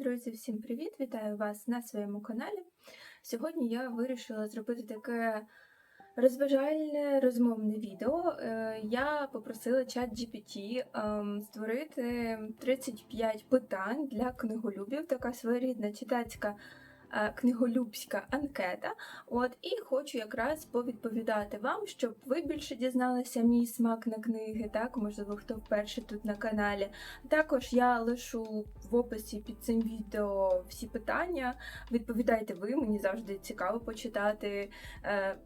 Друзі, всім привіт! Вітаю вас на своєму каналі. Сьогодні я вирішила зробити таке розважальне розмовне відео. Е, Я попросила чат GPT ем, створити 35 питань для книголюбів, така своєрідна читацька книголюбська анкета. От і хочу якраз повідповідати вам, щоб ви більше дізналися мій смак на книги, так можливо, хто вперше тут на каналі. Також я лишу в описі під цим відео всі питання. Відповідайте ви, мені завжди цікаво почитати. Е,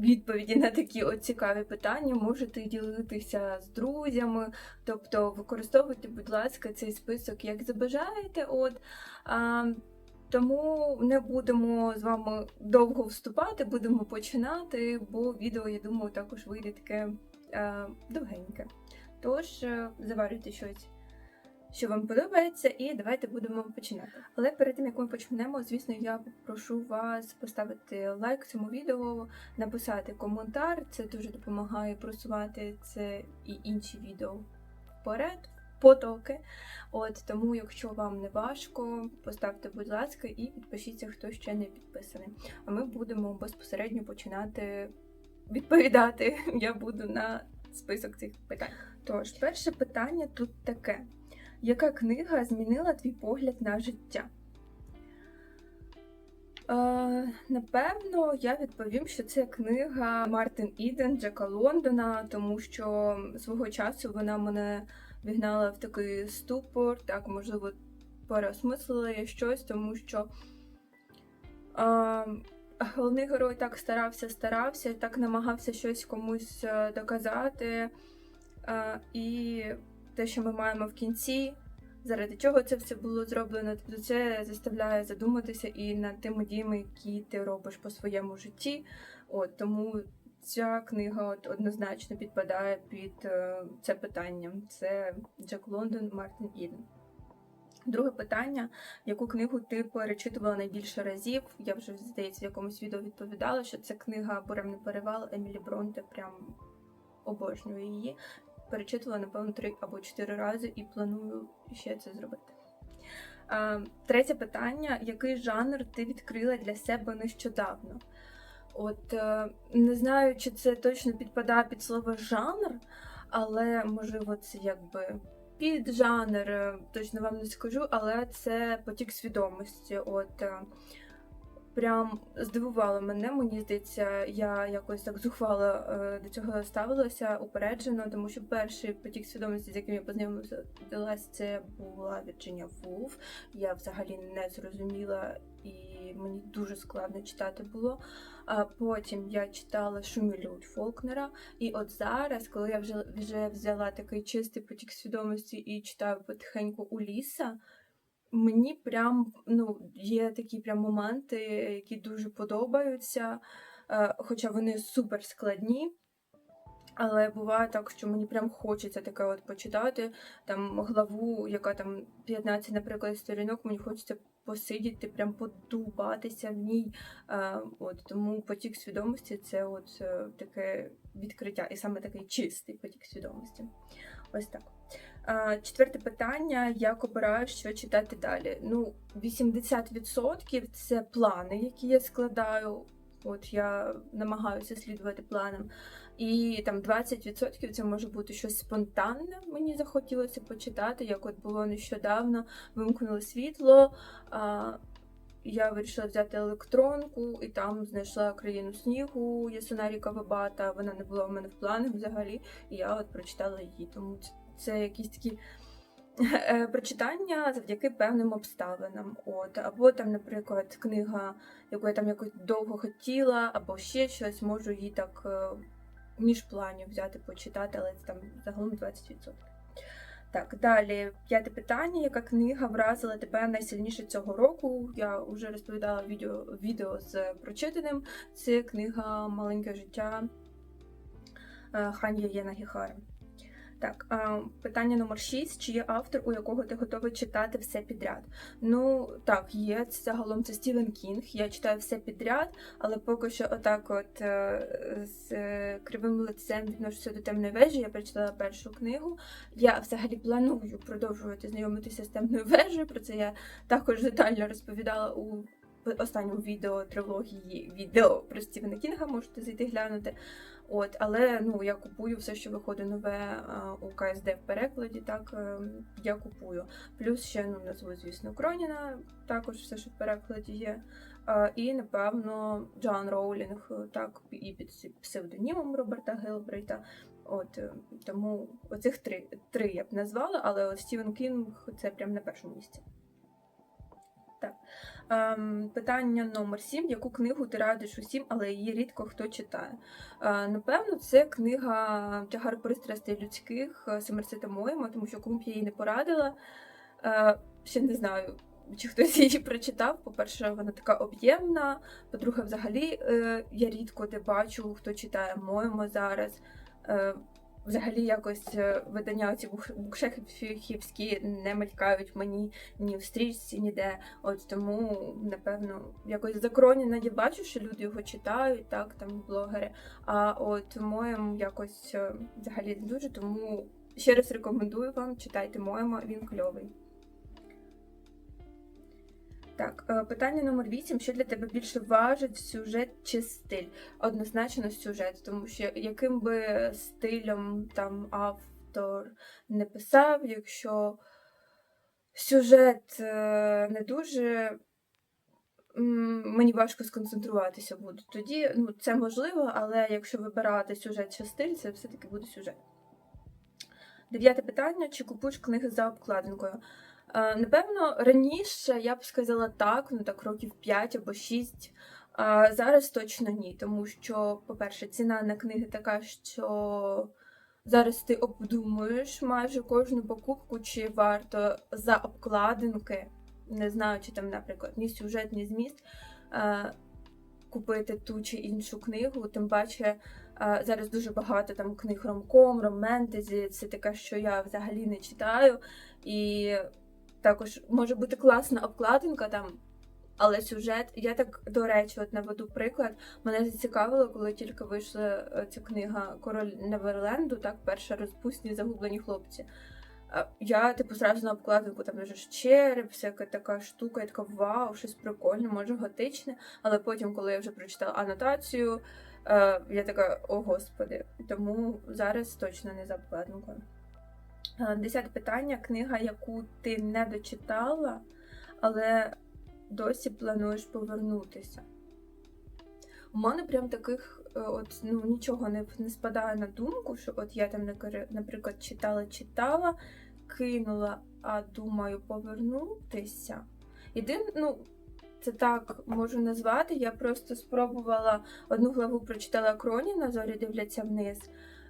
Відповіді на такі от цікаві питання можете ділитися з друзями, тобто використовуйте, будь ласка, цей список як забажаєте. От а, тому не будемо з вами довго вступати, будемо починати, бо відео, я думаю, також вийде таке е, довгеньке. Тож, е, заварюйте щось, що вам подобається, і давайте будемо починати. Але перед тим як ми почнемо, звісно, я попрошу вас поставити лайк цьому відео, написати коментар. Це дуже допомагає просувати це і інші відео вперед. Потоки. От тому, якщо вам не важко, поставте, будь ласка, і підпишіться, хто ще не підписаний. А ми будемо безпосередньо починати відповідати. Я буду на список цих питань. Тож, перше питання тут таке: яка книга змінила твій погляд на життя? Е, напевно, я відповім, що це книга Мартин Іден Джека Лондона, тому що свого часу вона мене вігнала в такий ступор, так, можливо, переосмислила я щось, тому що е, головний герой так старався, старався, так намагався щось комусь е, доказати. Е, і те, що ми маємо в кінці, заради чого це все було зроблено, тобто це заставляє задуматися і над тими діями, які ти робиш по своєму житті. От Тому ця книга от однозначно підпадає під е, це питання. Це Джек Лондон, Мартин Іден. Друге питання: яку книгу ти перечитувала найбільше разів? Я вже здається в якомусь відео відповідала, що це книга Буремний перевал Емілі Бронте. Прям обожнюю її. Перечитувала, напевно, три або чотири рази і планую ще це зробити. А, Третє питання: який жанр ти відкрила для себе нещодавно? От е, не знаю, чи це точно підпадає під слово жанр, але можливо це якби піджанр, е, точно вам не скажу, але це потік свідомості. От е, прям здивувало мене. Мені здається, я якось так зухвало до цього ставилася упереджено, тому що перший потік свідомості, з яким я познайомилася, це була Вірджинія Вулф. Я взагалі не зрозуміла, і мені дуже складно читати було. А потім я читала Шумілють Фолкнера. І от зараз, коли я вже вже взяла такий чистий потік свідомості і читаю потихеньку Уліса, мені прям ну, є такі прям моменти, які дуже подобаються, хоча вони супер складні. Але буває так, що мені прям хочеться таке от почитати. Там главу, яка там 15, наприклад, сторінок, мені хочеться посидіти, прям подубатися в ній. Е, от Тому потік свідомості це от е, таке відкриття, і саме такий чистий потік свідомості. Ось так. Е, четверте питання: як обираю, що читати далі? Ну, 80% це плани, які я складаю. От я намагаюся слідувати планам. І там 20% це може бути щось спонтанне. Мені захотілося почитати, як от було нещодавно, вимкнули світло. А, Я вирішила взяти електронку і там знайшла країну снігу Ясунарі Кавабата. Вона не була в мене в планах взагалі. І я от прочитала її. Тому це якісь такі. Е, прочитання завдяки певним обставинам. От. Або там, наприклад, книга, яку я там якось довго хотіла, або ще щось, можу її так е, між планів взяти, почитати, але це там загалом 20%. Так, далі п'яте питання. Яка книга вразила тебе найсильніше цього року? Я вже розповідала відео відео з прочитаним. Це книга Маленьке життя е, Хан'я Єна Гіхара. Так, питання номер 6. Чи є автор, у якого ти готовий читати все підряд? Ну, так, є. Це загалом це Стівен Кінг. Я читаю все підряд, але поки що отак от е, з е, кривим лицем відношуся до темної вежі. Я прочитала першу книгу. Я взагалі планую продовжувати знайомитися з темною вежею. Про це я також детально розповідала у останньому відео трилогії відео про Стівена Кінга. Можете зайти глянути. От, але ну я купую все, що виходить нове у КСД в перекладі. Так е, я купую. Плюс ще ну назву, звісно, Кроніна, також все, що в перекладі є. І напевно Джоан Роулінг, е, так і під псевдонімом Роберта Гелбрейта. От е, тому оцих три три я б назвала, але Стівен Кінг це прям на першому місці. Так. Ем, питання номер 7. Яку книгу ти радиш усім, але її рідко хто читає? Е, напевно, це книга Тягар пристрастей людських е, Сомерсета Моєма, тому що кому її не порадила. Е, ще не знаю, чи хтось її прочитав. По-перше, вона така об'ємна. По-друге, взагалі е, я рідко де бачу, хто читає Моєма зараз. Е, Взагалі, якось е, видання ці букшехівські не мелькають мені ні в стрічці, ніде. От тому, напевно, якось закроніна я бачу, що люди його читають, так, там блогери. А от моєму якось е, взагалі не дуже, тому ще раз рекомендую вам, читайте моєму, він кльовий. Так, е, питання номер 8. Що для тебе більше важить сюжет чи стиль? Однозначно сюжет, тому що яким би стилем там автор не писав, якщо сюжет е, не дуже. Мені важко сконцентруватися буде. Тоді ну, це можливо, але якщо вибирати сюжет чи стиль, це все-таки буде сюжет. Дев'яте питання: чи купуєш книги за обкладинкою? Е, Напевно, раніше я б сказала так, ну так років 5 або 6. А зараз точно ні, тому що, по-перше, ціна на книги така, що зараз ти обдумуєш майже кожну покупку, чи варто за обкладинки, не знаю, чи там, наприклад, ні сюжет, ні зміст, е, купити ту чи іншу книгу. Тим паче е, зараз дуже багато там книг ромком, романтезі, це таке, що я взагалі не читаю. І також може бути класна обкладинка там, але сюжет. Я так, до речі, от наведу приклад. Мене зацікавило, коли тільки вийшла е, ця книга Король Неверленду, так, перша розпусні загублені хлопці. Е, Я, типу, зразу на обкладинку там вже череп, всяка така штука, я така вау, щось прикольне, може готичне. Але потім, коли я вже прочитала анотацію, е, я така, о господи, тому зараз точно не за обкладинкою. Е, Десяте питання. Книга, яку ти не дочитала, але досі плануєш повернутися. У мене прям таких е, от, ну, нічого не, не спадає на думку, що от я там, наприклад, читала, читала, кинула, а думаю повернутися. Єдине, ну, це так можу назвати. Я просто спробувала одну главу прочитала Кроніна, зорі дивляться вниз.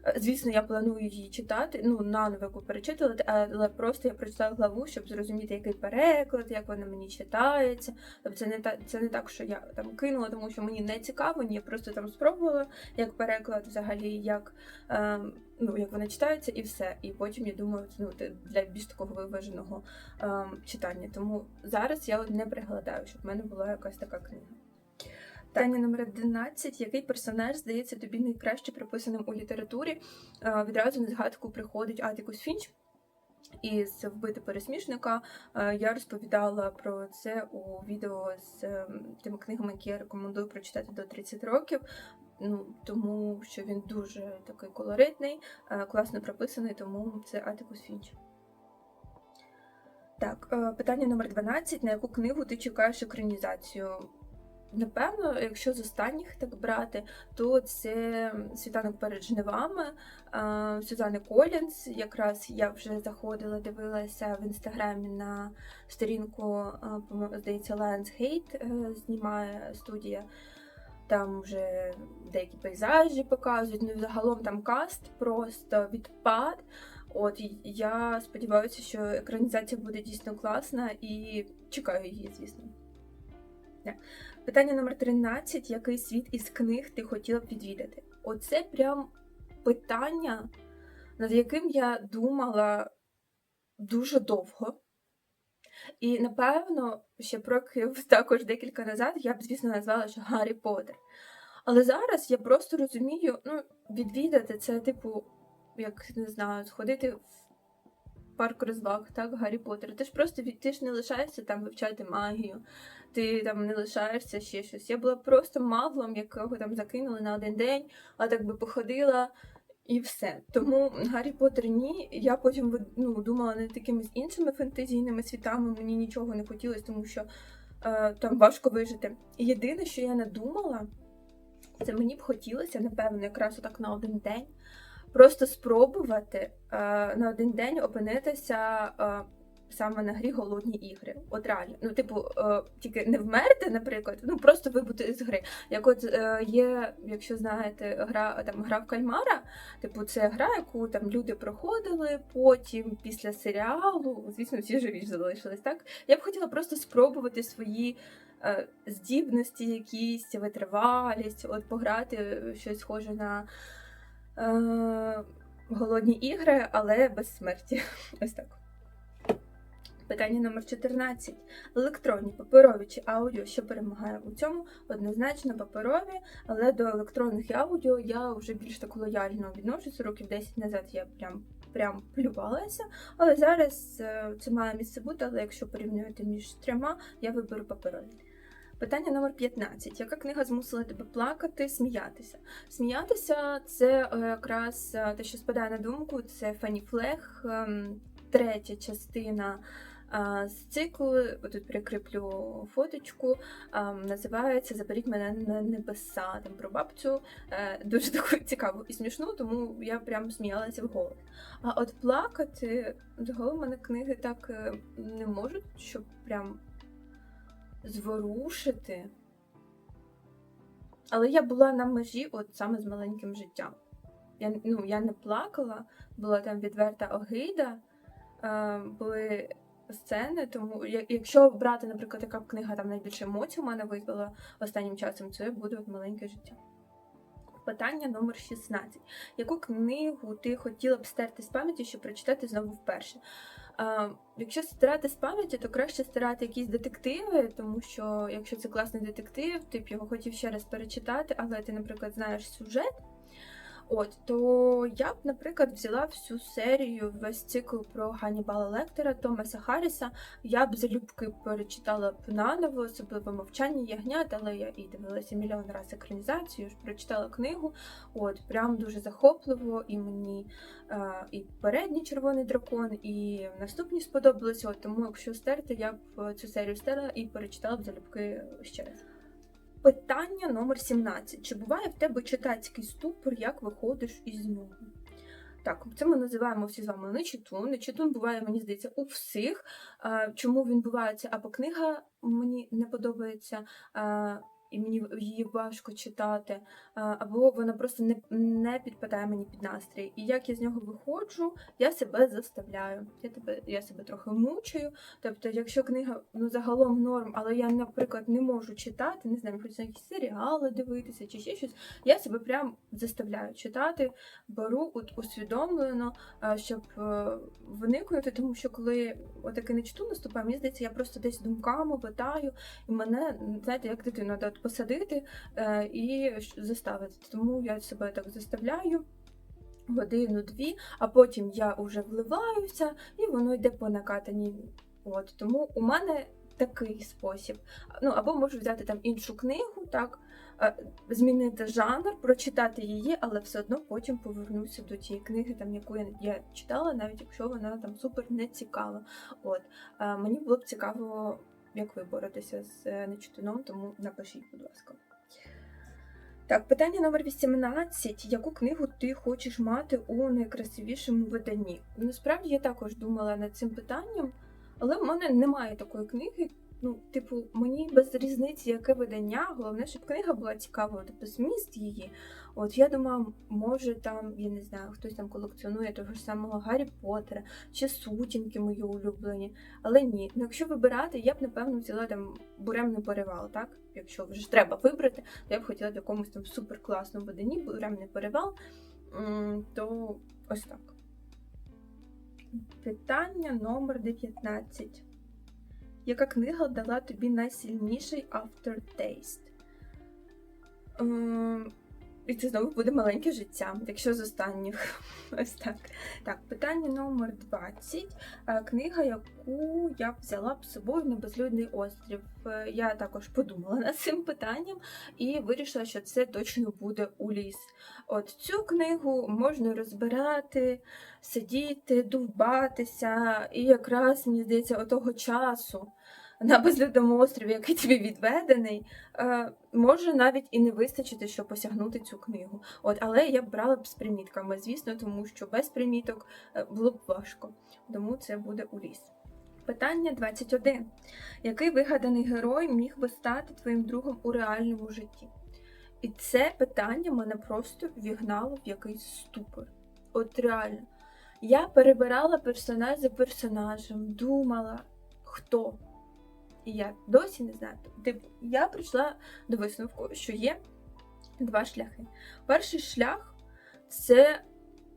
Е, Звісно, я планую її читати, ну, наново перечитувати, але просто я прочитала главу, щоб зрозуміти, який переклад, як вона мені читається. Тобто це не та це не так, що я там кинула, тому що мені не цікаво, ні, я просто там спробувала як переклад, взагалі, як, е, ну, як вона читається, і все. І потім я думаю, ну, для більш такого виваженого е, читання. Тому зараз я от не приглядаю, щоб в мене була якась така книга. Питання номер 11. Який персонаж здається тобі найкраще прописаним у літературі? Відразу на згадку приходить Атикус Фінч. Із вбити пересмішника я розповідала про це у відео з е, тими книгами, які я рекомендую прочитати до 30 років. Ну тому що він дуже такий колоритний, класно прописаний, тому це Атикус Фінч. Так, е, питання номер 12. На яку книгу ти чекаєш екранізацію? Напевно, якщо з останніх так брати, то це світанок перед жнивами Сюзани Колінс. Якраз я вже заходила, дивилася в інстаграмі на сторінку, здається, Lions Hate е, знімає студія. Там вже деякі пейзажі показують. Ну загалом там каст просто відпад. От я сподіваюся, що екранізація буде дійсно класна і чекаю її, звісно. Так. Питання номер 13. Який світ із книг ти хотіла б відвідати? Оце прям питання, над яким я думала дуже довго. І напевно, ще років також декілька назад я б, звісно, назвала, що Гаррі Поттер. Але зараз я просто розумію, ну, відвідати це, типу, як не знаю, сходити в парк розваг, так, Гаррі Поттер. Ти ж просто ти ж не лишаєшся там вивчати магію, ти там не лишаєшся ще щось. Я була просто маглом, якого там закинули на один день, а так би походила. І все. Тому Гаррі Поттер ні. Я потім ну, думала над якимись іншими фентезійними світами. Мені нічого не хотілося, тому що е, там важко вижити. І єдине, що я надумала, це мені б хотілося, напевно, якраз отак на один день. Просто спробувати е, на один день опинитися е, саме на грі голодні ігри. От реально. Ну, типу, е, тільки не вмерти, наприклад, ну просто вибути з гри. Як от є, якщо знаєте, гра там гра в кальмара, типу, це гра, яку там люди проходили потім після серіалу. Звісно, всі живі залишились, так? Я б хотіла просто спробувати свої. Здібності, якісь витривалість, от пограти щось схоже на голодні ігри, але без смерті. Ось так. Питання номер 14. Електронні, паперові чи аудіо, що перемагає у цьому? Однозначно паперові, але до електронних і аудіо я вже більш так лояльно відношуся. Років 10 назад я прям прям плювалася, але зараз е, це має місце бути, але якщо порівнювати між трьома, я виберу паперові. Питання номер 15. Яка книга змусила тебе плакати, сміятися? Сміятися це е, якраз е, те, що спадає на думку, це Фенні Флег, ем, третя частина е, з циклу. Тут прикріплю фоточку. ем, Називається Заберіть мене на небеса. Там про бабцю. Дуже таку цікаву і смішну, тому я прям сміялася в вголос. А от плакати, загалом в мене книги так не можуть, щоб прям зворушити. Але я була на межі, от саме з маленьким життям. Я, ну, я не плакала, була там відверта огида, е, були сцени, тому якщо брати, наприклад, яка книга там найбільше емоцій у мене визвала останнім часом, це буде от маленьке життя. Питання номер 16. Яку книгу ти хотіла б стерти з пам'яті, щоб прочитати знову вперше? Якщо стирати з пам'яті, то краще стирати якісь детективи, тому що якщо це класний детектив, ти б його хотів ще раз перечитати, але ти, наприклад, знаєш сюжет. От, то я б, наприклад, взяла всю серію, весь цикл про Ганнібала Лектора, Томаса Харріса. Я б залюбки перечитала б наново, особливо мовчання ягнят, але я і дивилася мільйон раз екранізацію, прочитала книгу. От, прям дуже захопливо, і мені е, і передній червоний дракон, і наступні сподобалися. От, тому, якщо стерти, я б е, цю серію стерла і перечитала б залюбки ще раз. Питання номер 17. Чи буває в тебе читацький ступор, як виходиш із нього? Так, це ми називаємо всі з вами нечитун. Нечитун буває, мені здається, у всіх. Чому він бувається? Або книга мені не подобається, і мені її важко читати, або вона просто не, не підпадає мені під настрій. І як я з нього виходжу, я себе заставляю. Я тебе, я себе трохи мучаю. Тобто, якщо книга ну загалом норм, але я, наприклад, не можу читати, не знаю, хочу якісь серіали дивитися чи ще щось, я себе прям заставляю читати, беру усвідомлено, е, щоб е, виникнути, тому що коли отаке нечиту наступає, мені здається, я просто десь думками витаю, і мене, знаєте, як дитину треба посадити е, і заставити. Тому я себе так заставляю. Годину-дві, а потім я вже вливаюся, і воно йде по накатаній. От тому у мене такий спосіб. Ну або можу взяти там іншу книгу, так е, змінити жанр, прочитати її, але все одно потім повернуся до тієї книги, там яку я, читала, навіть якщо вона там супер не цікава. От е, мені було б цікаво, як ви боретеся з е, нечитуном, тому напишіть, будь ласка. Так, питання номер 18. Яку книгу ти хочеш мати у найкрасивішому виданні? Насправді я також думала над цим питанням, але в мене немає такої книги. Ну, типу, мені без різниці, яке видання, головне, щоб книга була цікавою, тобто зміст її. От я думаю, може там, я не знаю, хтось там колекціонує того ж самого Гаррі Поттера чи сутінки мої улюблені. Але ні, ну якщо вибирати, я б напевно взяла там буремний перевал, так? Якщо вже треба вибрати, то я б хотіла в якомусь там суперкласному виданні буремний перевал, то ось так. Питання номер 19. Яка книга дала тобі найсильніший aftertaste? І це знову буде маленьке життя, якщо з останніх. Ось так. Так, питання номер 20. Е, Книга, яку я взяла б з собою на безлюдний острів. Е, Я також подумала над цим питанням і вирішила, що це точно буде Уліс. От цю книгу можна розбирати, сидіти, довбатися, і якраз, мені здається, отого часу на безлюдному острові, який тобі відведений, е, може навіть і не вистачити, щоб осягнути цю книгу. От, але я б брала б з примітками, звісно, тому що без приміток е, було б важко. Тому це буде Уліс. Питання 21. Який вигаданий герой міг би стати твоїм другом у реальному житті? І це питання мене просто вігнало в якийсь ступор. От реально. Я перебирала персонаж за персонажем, думала, хто. І я досі не знаю. Типу, я прийшла до висновку, що є два шляхи. Перший шлях це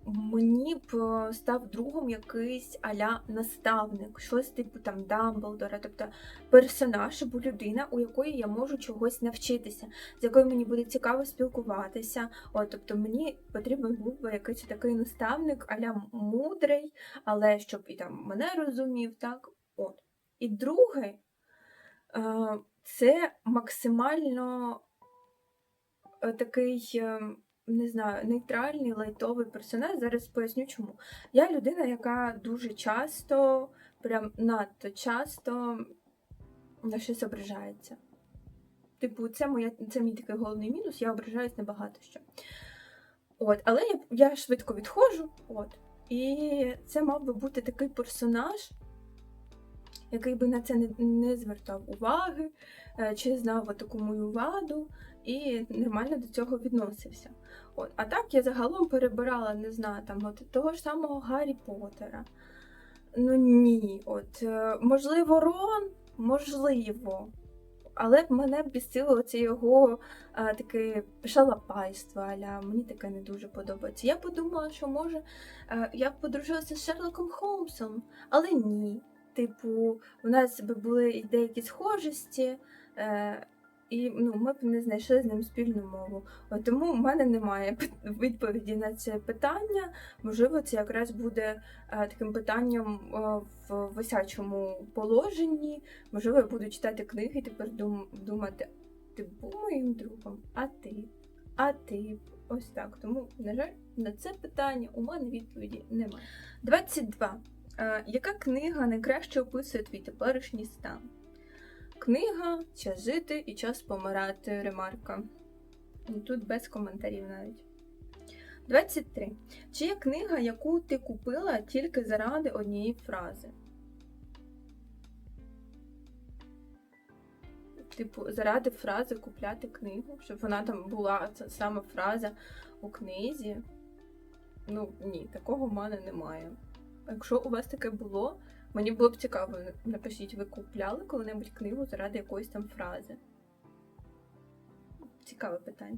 мені б е, став другом якийсь аля наставник, щось типу там Дамблдора, тобто персонаж або людина, у якої я можу чогось навчитися, з якою мені буде цікаво спілкуватися. От, тобто мені потрібен був би якийсь такий наставник, аля мудрий, але щоб і там мене розумів, так. От. І друге, е, це максимально е, такий, е, не знаю, нейтральний лайтовий персонаж. Зараз поясню чому. Я людина, яка дуже часто, прям надто часто на щось ображається. Типу, це моя, це мій такий головний мінус, я ображаюсь на багато що. От, але я, я швидко відходжу. От. І це мав би бути такий персонаж, який би на це не, не звертав уваги, е, чи знав таку мою ваду і нормально до цього відносився. От. А так я загалом перебирала, не знаю, там от того ж самого Гаррі Поттера. Ну ні, от е, можливо, Рон, можливо. Але мене бісило оце його а, таке шалапайство, аля мені таке не дуже подобається. Я подумала, що може а, я б подружилася з Шерлоком Холмсом, але ні. Типу, у нас би були деякі схожості, е, і ну, ми б не знайшли з ним спільну мову. От Тому в мене немає відповіді на це питання. Можливо, це якраз буде е, таким питанням е, в висячому положенні. Можливо, я буду читати книги і тепер дум, думати, ти був моїм другом, а ти, а ти. Ось так. Тому, на жаль, на це питання у мене відповіді немає. 22. Е, яка книга найкраще описує твій теперішній стан? Книга Час жити і час помирати. Ремарка. Ну, Тут без коментарів навіть. 23. Чи є книга, яку ти купила тільки заради однієї фрази? Типу, заради фрази купляти книгу, щоб вона там була саме фраза у книзі. Ну, ні, такого в мене немає. Якщо у вас таке було, мені було б цікаво, напишіть, ви купляли коли-небудь книгу заради якоїсь там фрази? Цікаве питання.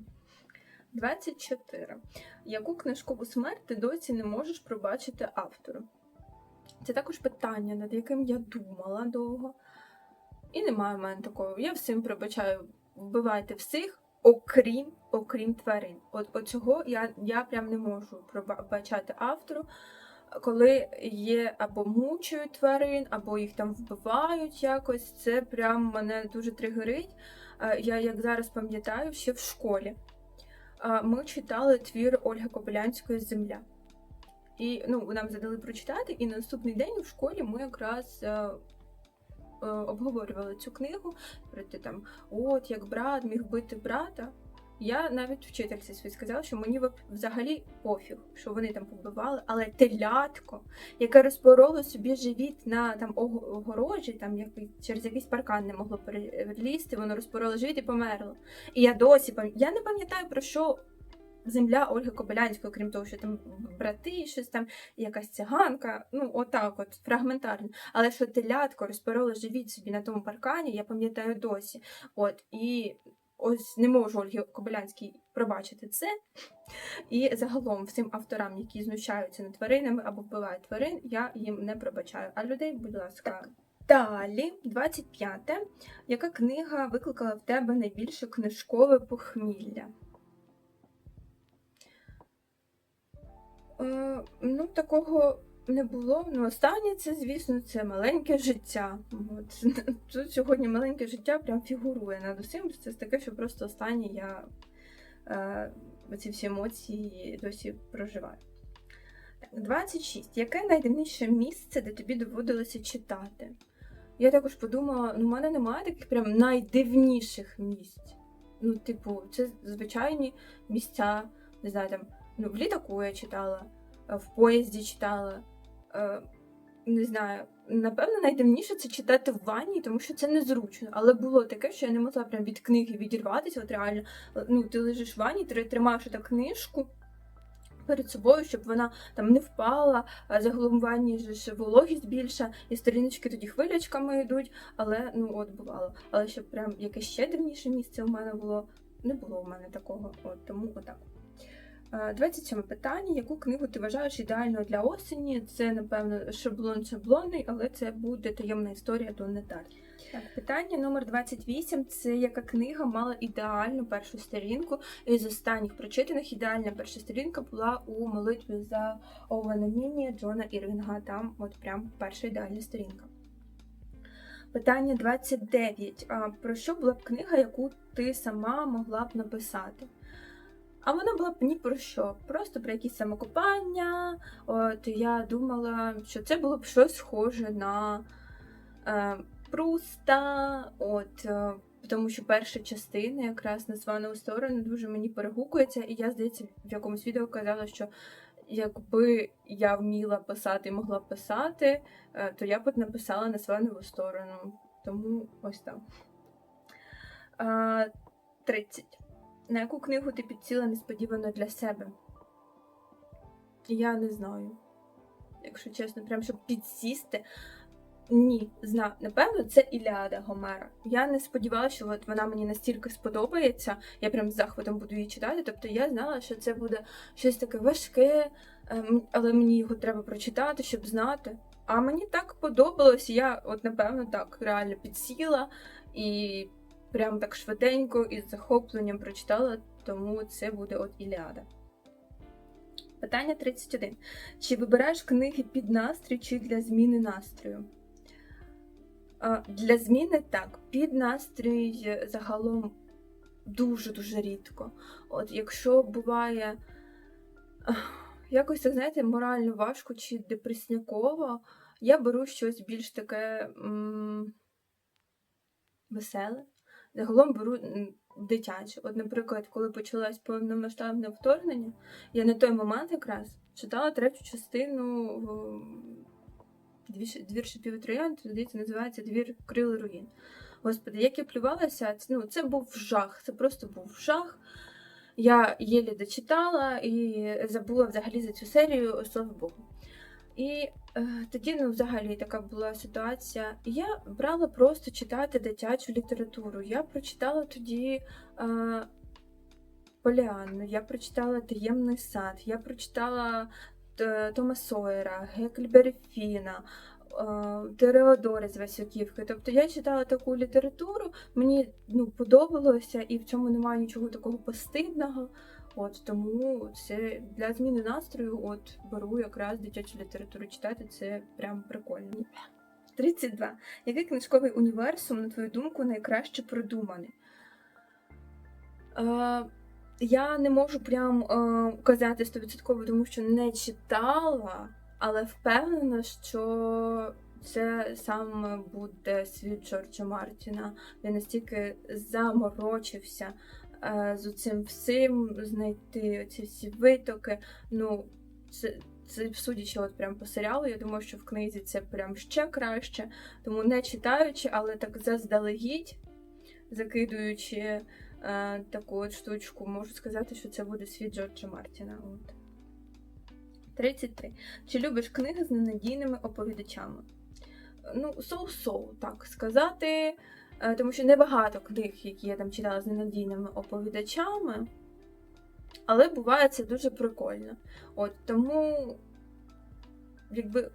24. Яку книжкову смерть ти досі не можеш пробачити автору? Це також питання, над яким я думала довго. І немає в мене такого. Я всім пробачаю, вбивайте всіх, окрім окрім тварин. От, от цього я, я прям не можу пробачати автору, коли є або мучують тварин, або їх там вбивають якось. Це прям мене дуже тригерить. Я як зараз пам'ятаю, ще в школі ми читали твір Ольги Кобилянської Земля. І ну, нам задали прочитати, і на наступний день у школі ми якраз е, е, обговорювали цю книгу. Проти там, от як брат міг бити брата. Я навіть вчительці своїй сказала, що мені взагалі пофіг, що вони там побивали, але телятко, яке розпороло собі живіт на там огорожі, там який, через якийсь паркан не могло перелізти, воно розпороло живіт і померло. І я досі пам... я не пам'ятаю про що земля Ольги Кобилянської, крім того, що там брати, щось там, якась циганка, ну отак, от фрагментарно. Але що телятко розпороло живіт собі на тому паркані, я пам'ятаю досі. От і ось не можу Ольгі Кобилянській пробачити це. І загалом всім авторам, які знущаються над тваринами або вбивають тварин, я їм не пробачаю. А людей, будь ласка. Далі, 25. Яка книга викликала в тебе найбільше книжкове похмілля? Е, ну, такого не було. Ну, останнє це, звісно, це маленьке життя. От. Тут сьогодні маленьке життя прям фігурує над усім. Це таке, що просто останнє я е, ці всі емоції досі проживаю. 26. Яке найдивніше місце, де тобі доводилося читати? Я також подумала, ну, в мене немає таких прям найдивніших місць. Ну, типу, це звичайні місця, не знаю, там, ну, в літаку я читала, е, в поїзді читала. Е, не знаю, напевно, найдивніше це читати в ванні, тому що це незручно. Але було таке, що я не могла прям від книги відірватися. От реально, е, ну, ти лежиш в ванні, ти тримаєш так книжку перед собою, щоб вона там не впала, а загалом в ж вологість більша, і сторіночки тоді хвилячками йдуть. Але ну от бувало. Але щоб прям якесь ще дивніше місце у мене було, не було у мене такого. От тому отак. Е, 27 питання. Яку книгу ти вважаєш ідеальною для осені? Це, напевно, шаблон шаблонний, але це буде таємна історія до Нетар. Так, питання номер 28. Це яка книга мала ідеальну першу сторінку. Із останніх прочитаних ідеальна перша сторінка була у молитві за Овена Міні Джона Ірвінга. Там от прям перша ідеальна сторінка. Питання 29. А про що була б книга, яку ти сама могла б написати? А вона була ні про що, просто про якісь самокопання. От я думала, що це було б щось схоже на е, Пруста. От, е, тому що перша частина, якраз названа у сторону, дуже мені перегукується, і я, здається, в якомусь відео казала, що якби я вміла писати і могла писати, е, то я б написала названу сторону. Тому ось так. Е, 30. На яку книгу ти підсіла несподівано для себе? Я не знаю. Якщо чесно, прям щоб підсісти. Ні, знаю. Напевно, це Іліада Гомера. Я не сподівалася, що от вона мені настільки сподобається. Я прям з захватом буду її читати. Тобто я знала, що це буде щось таке важке, ем, але мені його треба прочитати, щоб знати. А мені так подобалось. Я, от, напевно, так реально підсіла і прям так швиденько і з захопленням прочитала, тому це буде от Іліада. Питання 31. Чи вибираєш книги під настрій чи для зміни настрою? Для зміни так. Під настрій загалом дуже-дуже рідко. От якщо буває якось, так, знаєте, морально важко чи депресняково, я беру щось більш таке м- веселе. Загалом беру м, дитяче. От, наприклад, коли почалось повномасштабне вторгнення, я на той момент якраз читала третю частину двір, шипів троян, здається, називається Двір крил руїн. Господи, як я плювалася, це, ну, це був жах, це просто був жах. Я єлі дочитала і забула взагалі за цю серію, слава Богу. І е, тоді, ну, взагалі, така була ситуація. Я брала просто читати дитячу літературу. Я прочитала тоді е, Поліанну, я прочитала Таємний сад, я прочитала Т- Тома Сойера, Гекльбері Фіна, е, Тереодори з Васюківки. Тобто я читала таку літературу, мені ну, подобалося, і в цьому немає нічого такого постидного. От тому це для зміни настрою, от беру якраз дитячу літературу читати, це прям прикольно. 32. Який книжковий універсум, на твою думку, найкраще продуманий? Е, я не можу прям е, казати 100%, тому що не читала, але впевнена, що це саме буде світ Джорджа Мартіна. Він настільки заморочився з цим всім, знайти ці всі витоки. Ну, це, це судячи от прям по серіалу, я думаю, що в книзі це прям ще краще. Тому не читаючи, але так заздалегідь, закидуючи е, таку от штучку, можу сказати, що це буде світ Джорджа Мартіна. От. 33. Чи любиш книги з ненадійними оповідачами? Ну, соу-соу, так сказати. Е, Тому що небагато книг, які я там читала з ненадійними оповідачами. Але буває це дуже прикольно. От тому, якби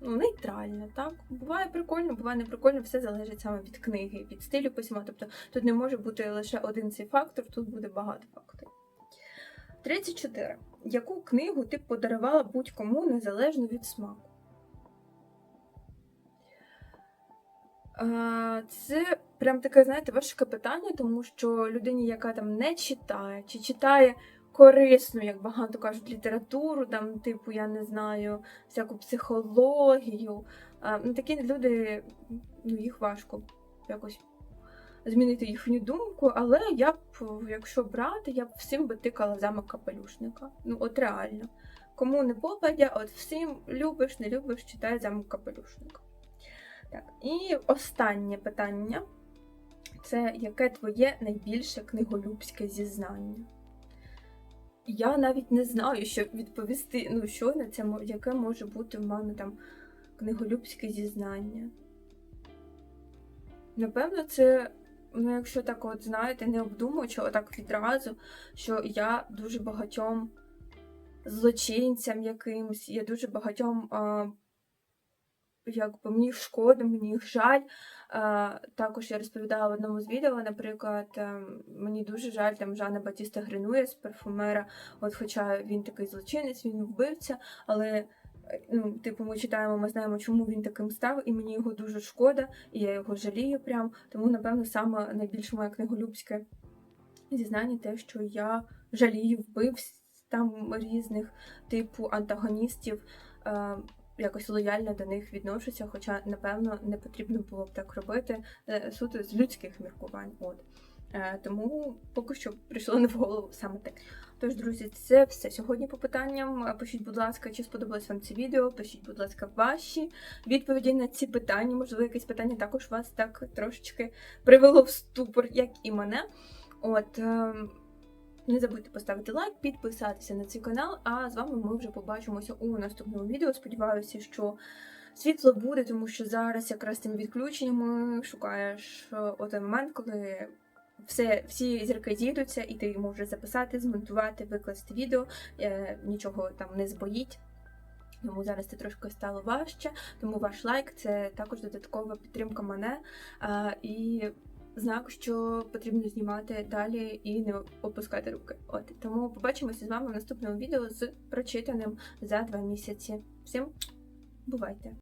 ну, нейтрально, так? Буває прикольно, буває не прикольно, все залежить саме від книги, від стилю письма. Тобто тут не може бути лише один цей фактор, тут буде багато факторів. 34. Яку книгу ти подарувала будь-кому незалежно від смаку? Це прям таке, знаєте, важке питання, тому що людині, яка там не читає, чи читає корисну, як багато кажуть, літературу, там, типу, я не знаю, всяку психологію. Ну, такі люди, ну, їх важко якось змінити їхню думку, але я б, якщо брати, я б всім би тикала замок капелюшника. Ну, от реально. Кому не попадя, от всім любиш, не любиш, читай замок капелюшника. Так, і останнє питання це яке твоє найбільше книголюбське зізнання? Я навіть не знаю, що відповісти, ну, що на це, яке може бути в мене там книголюбське зізнання. Напевно, це, ну, якщо так от, знаєте, не обдумуючи, отак відразу, що я дуже багатьом злочинцям якимсь, я дуже багатьом. А, якби мені шкода, мені їх жаль. Е, також я розповідала в одному з відео, наприклад, е, мені дуже жаль там Жана Батіста Гринує з парфумера, от хоча він такий злочинець, він вбивця, але е, ну, типу, ми читаємо, ми знаємо, чому він таким став, і мені його дуже шкода, і я його жалію прям. Тому, напевно, саме найбільше моє книголюбське зізнання те, що я жалію вбивць там різних типу антагоністів. Якось лояльно до них відношуся, хоча, напевно, не потрібно було б так робити е, суто з людських міркувань. От. Е, Тому поки що прийшло не в голову саме так. Тож, друзі, це все сьогодні по питанням. Е, Пишіть, будь ласка, чи сподобалось вам це відео. Пишіть, будь ласка, ваші відповіді на ці питання. Можливо, якесь питання також вас так трошечки привело в ступор, як і мене. От. Не забудьте поставити лайк, підписатися на цей канал, а з вами ми вже побачимося у наступному відео. Сподіваюся, що світло буде, тому що зараз якраз тим відключеннями шукаєш е, отой момент, коли все, всі зірки зійдуться, і ти можеш записати, змонтувати, викласти відео, е, нічого там не збоїть. Тому зараз це трошки стало важче, тому ваш лайк це також додаткова підтримка мене. е, і знак, що потрібно знімати далі і не опускати руки. От тому побачимося з вами в наступному відео з прочитаним за два місяці. Всім бувайте!